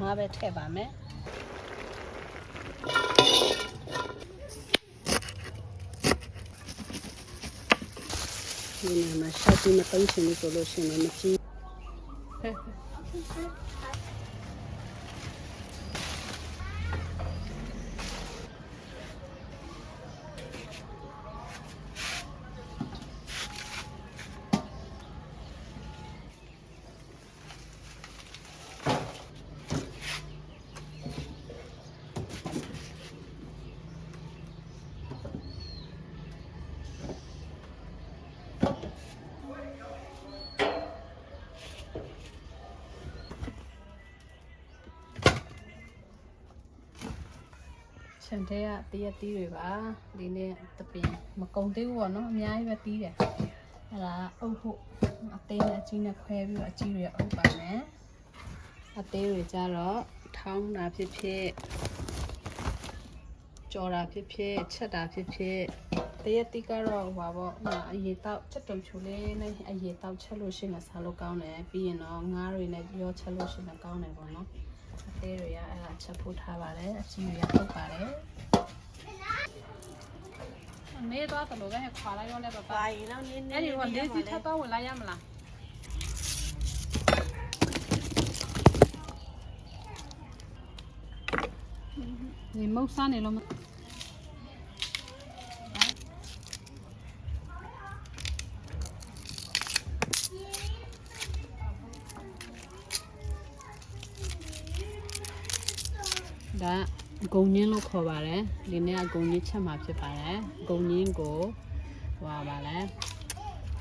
မပဲထည့်ပါမယ်ဒီနေ့မှာရှာကြည့်မသုံးချင်ဘူးဆိုလို့ရှိရင်လည်းမကြည့် ခြံထဲကတရက်တီးတွေပါဒီနေ့တပင်မကုံသေးဘူးပေါ့နော်အများကြီးပဲတီးတယ်အဲ့ဒါအုပ်ဖို့အသေးနဲ့အကြီးနဲ့ခွဲပြီးတော့အကြီးတွေအုပ်ပါမယ်အသေးတွေကြတော့ထောင်းတာဖြစ်ဖြစ်ကြော်တာဖြစ်ဖြစ်ချက်တာဖြစ်ဖြစ်တရက်တီးကတော့ဟိုပါပေါ့ဟိုအရေတောက်ချက်တုံချူလေးနဲ့အရေတောက်ချက်လို့ရှိရင်စားလို့ကောင်းတယ်ပြီးရင်တော့ငါးတွေနဲ့ရောချက်လို့ရှိရင်ကောင်းတယ်ပေါ့နော် အသေးတွေကအဲ့ဒါချက်ဖို့ထားပါတယ်အကြီးတွေကပုတ်ပါတယ်နေတော့တလို့ပဲခွာလိုက်ရောလဲပပပါရင်တော့နင်းအဲ့ဒီကလေးစီထပ်တော့ဝင်လာရမလားဒီမုတ်စားနေလို့ မဒါဂုံညင်းလို့ခေါ်ပါတယ်ဒီနေ့ကဂုံညင်းချက်မှာဖြစ်ပါတယ်ဂုံညင်းကိုဟွာပါလဲ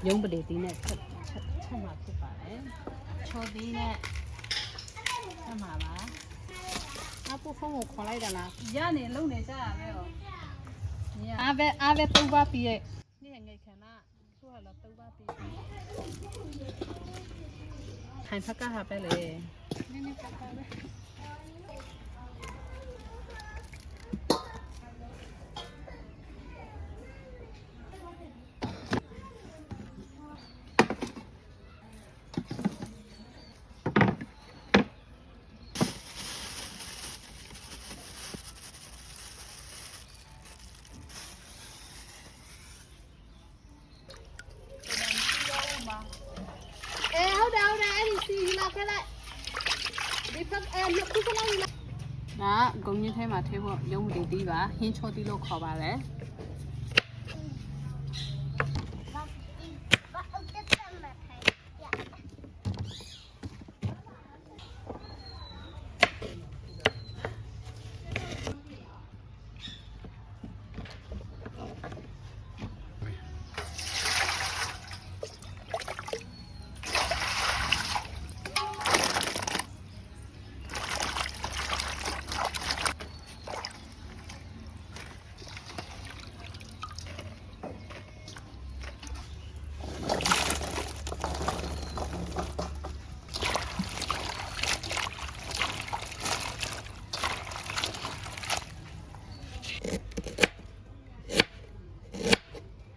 ရုံးပဒေသီးနဲ့ချက်ချက်ချက်မှာဖြစ်ပါတယ်ချောသီးနဲ့ချက်မှာပါအပူဖုန်းကိုခေါ်လိုက်တာလားရနေလုံနေကြရပဲဟောအားပဲအားပဲသုံးပါပြီးရဲ့နေ့ငယ်ခဏသူ့ဟာတော့သုံးပါပြီးထိုင်ဖက်ကဟာပဲလေနည်းနည်းဖက်ကပဲ အဲဟုတ်တယ်ဟုတ်တယ်အဲ့ဒီစီလာခဲ့လိုက်ဒီဖက်အဲ နှစ်ခုကလိုက်လာဒါဂုံညင်းထဲမှာထဲဖို့ရုံးပဒေသီးပါဟင်းချောသီးလို့ခေါ်ပါတယ်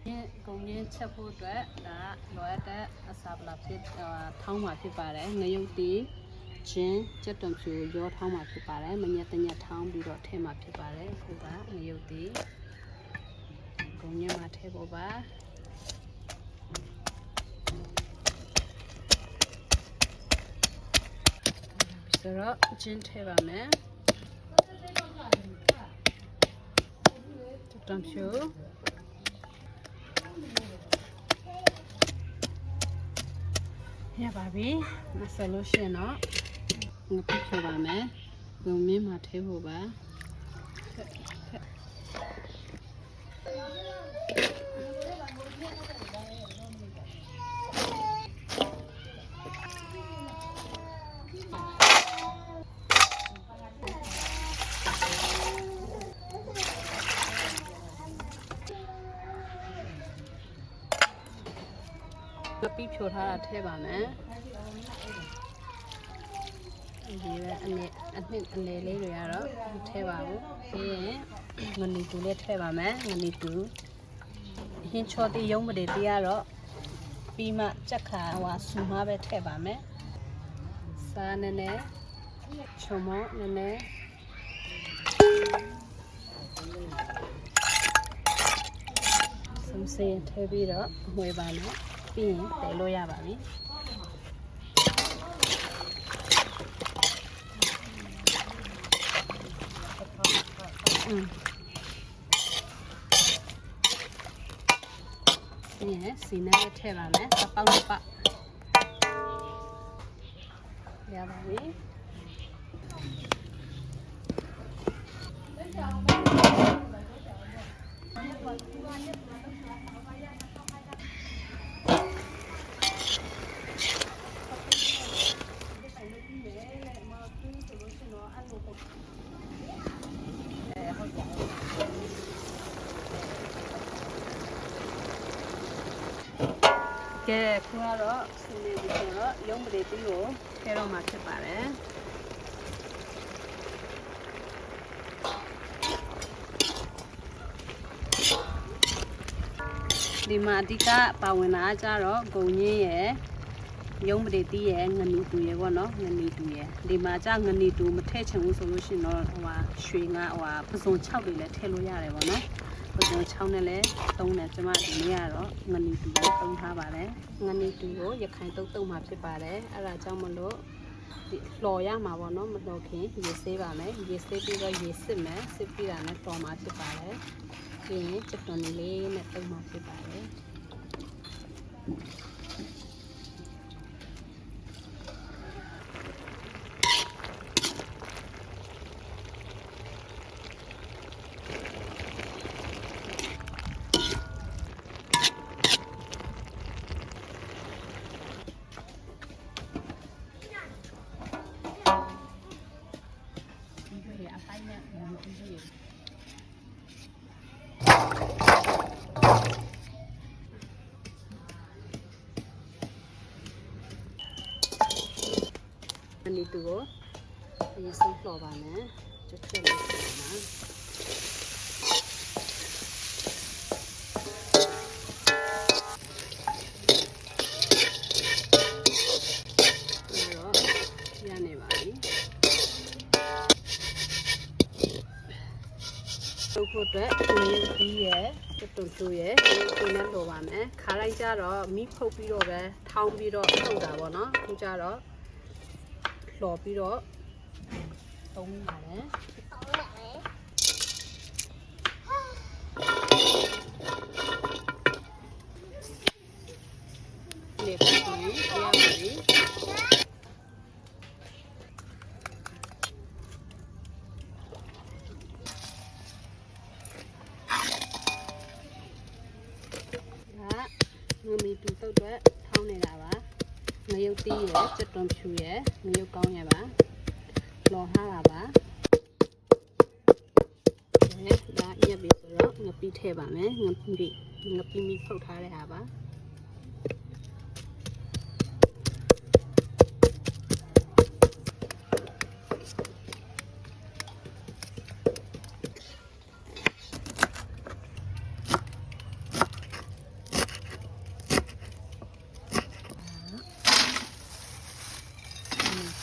ညဂုံညင်းချက်ဖို့ အတွက်ဒါလိုအပ်တဲ့အစာပလာဖြစ်အာထောင်းမှာဖြစ်ပါတယ်ငရုတ်တီချင်းကြက်တုံဖြူရောထောင်းမှာဖြစ်ပါတယ်မညက်တညက်ထောင်းပြီးတော့ထဲမှာဖြစ်ပါတယ်ခုကငရုတ်တီဂုံညင်းမှာထဲဖို့ပါဆိုတော့ချင်းထဲပါမယ်ကြက်တုံဖြူ ရပါပြီမဆက်လို့ရှရင်တော့ငါပြပြပါမယ်ဘုံမင်းမှာထဲဖို့ပါ ပြဖြိုထားတာထဲပါမယ်ဒီပဲအနေအနှစ်အလေလေးတွေကတော့ထဲပါဘူးပြီးရင်ငနီတူလေးထဲပါမယ်ငနီတူဟင်းချောတီရုံးမတွေတီးရတော့ပြီးမှကြက်ခါဟွာဆူမပဲထဲပါမယ်စားနည်းနည်းချုံမောနည်းနည်းဆုံးစေးထည့်ပြီးတော့ငွေပါမယ် ပြီးရင်တည်လို့ရပါပြီอืมပြီးရင်စီနဲ့ထည့်ပါမယ်တစ်ပေါက်တစ်ပေါက်ရပါပြီ ကဲခုကတော့ဆင်းနေပြီဆိုတော့ရုံးပရိသီးကိုခဲတော့မှာဖြစ်ပါတယ်ဒီမှာအဓိကပါဝင်တာကကြတော့ဂုံညင်းရယ်ရုံးပရိသီးရယ်ငနီတူရယ်ပေါ့နော်ငနီတူရယ်ဒီမှာကြငနီတူမထည့်ချင်ဘူးဆိုလို့ရှိရင်တော့ဟိုဟာရွှေငါဟိုဟာပစုံ6တွေလည်းထည့်လို့ရတယ်ပေါ့နော် ပဇွန်6နဲ့လည်းသုံးတယ်ကျမဒီနေ့ကတော့ငနီတူကိုသုံးထားပါတယ်ငနီတူကိုရခိုင်တုတ်တုတ်မှာဖြစ်ပါတယ်အဲ့ဒါကြောင့်မလို့ဒီလှော်ရမှာပေါ့နော်မလှော်ခင်ရေဆေးပါမယ်ရေဆေးပြီးတော့ရေစစ်မယ်စစ်ပြီးတာနဲ့လှော်မှာဖြစ်ပါတယ်ပြီးရင်ချက်သွန်လေးနဲ့သုံးမှာဖြစ်ပါတယ် ဒီလိုကြည့်ရအနီတူကိုအရင်ဆုံးလှော်ပါမယ်ကျွတ်ကျွတ်လေးဆက်ပါ အတွက်ကိုရင်းပြီးရယ်တွတ်တွတ်ကျိုးရယ်ကိုနဲ့လိုပါမယ်ခါလိုက်ကြတော့မိဖုတ်ပြီးတော့ပဲထောင်းပြီးတော့ထုတ်တာပေါ့နော်ခုကြတော့လှော်ပြီးတော့သုံးပါတယ်လေပါပြီးရပါပြီဒါ ငမီတူတုတ်တော့ထောင်းနေတာပါငရုတ်တီးရယ်စက်တွန်ဖြူရယ်ငရုတ်ကောင်းရယ်ပါလော်ထားတာပါဒါဒါညက်ပြီဆိုတော့ငပိထည့်ပါမယ်ငပိငပိမီဖုတ်ထားတဲ့ဟာပါ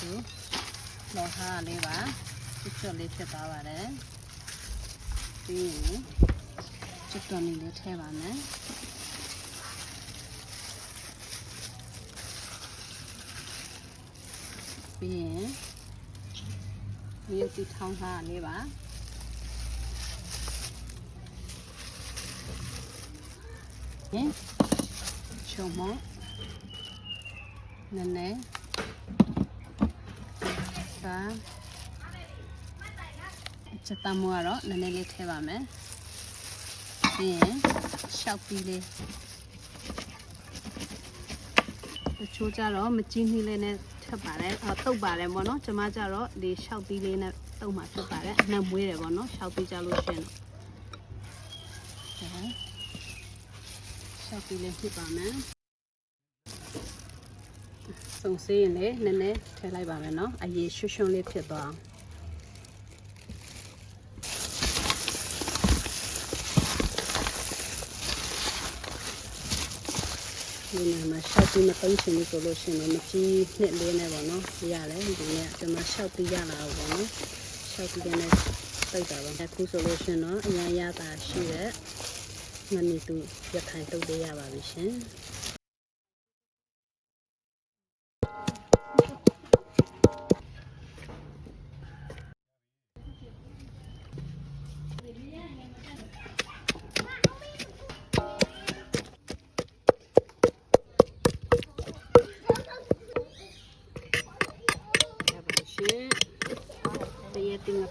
ဒီလို လော်ထားလေးပါချွတ်ချွတ်လေးဖြစ်သွားပါတယ်ပြီးရင်ချွတ်တော်လေးလေးထည့်ပါမယ်ပြီးရင်ဒီရုပ်တီထောင်းထားလေးပါဟင်ချုံမနည်းနည်း စာချက်တမှုကတော့နည်းနည်းလေးထည့်ပါမယ်ပြီးရင်ရှောက်ပြီးလေးတချို့ကြတော့မကြီးနှီးလေးနဲ့ထပ်ပါတယ်အော်တုတ်ပါတယ်ပေါ့နော်ကျမကြတော့ဒီရှောက်ပြီးလေးနဲ့တုတ်မှဖြစ်ပါတယ်အနှံ့မွေးတယ်ပေါ့နော်ရှောက်ပြီးကြလို့ရှရင်တော့ဒါရှောက်ပြီးလေးဖြစ်ပါမယ် စုံစေးရင်လည်းနည်းနည်းထည့်လိုက်ပါမယ်နော်အရေးရွှွှွှွလေးဖြစ်သွားအောင်ဒီနေရာမှာရှောက်ပြီးမသုံးချင်ဘူးဆိုလို့ရှိရင်တော့မကြီးနှစ်လေးနဲ့ပေါ့နော်ရတယ်ဒီနေ့ကျွန်မရှောက်ပြီးရလာတော့ပေါ့နော်ရှောက်ပြီးတဲ့ပိတ်တာပါအခုဆိုလို့ရှိရင်တော့အရင်ရတာရှိတဲ့မနီတူရခိုင်တုတ်လေးရပါပြီရှင်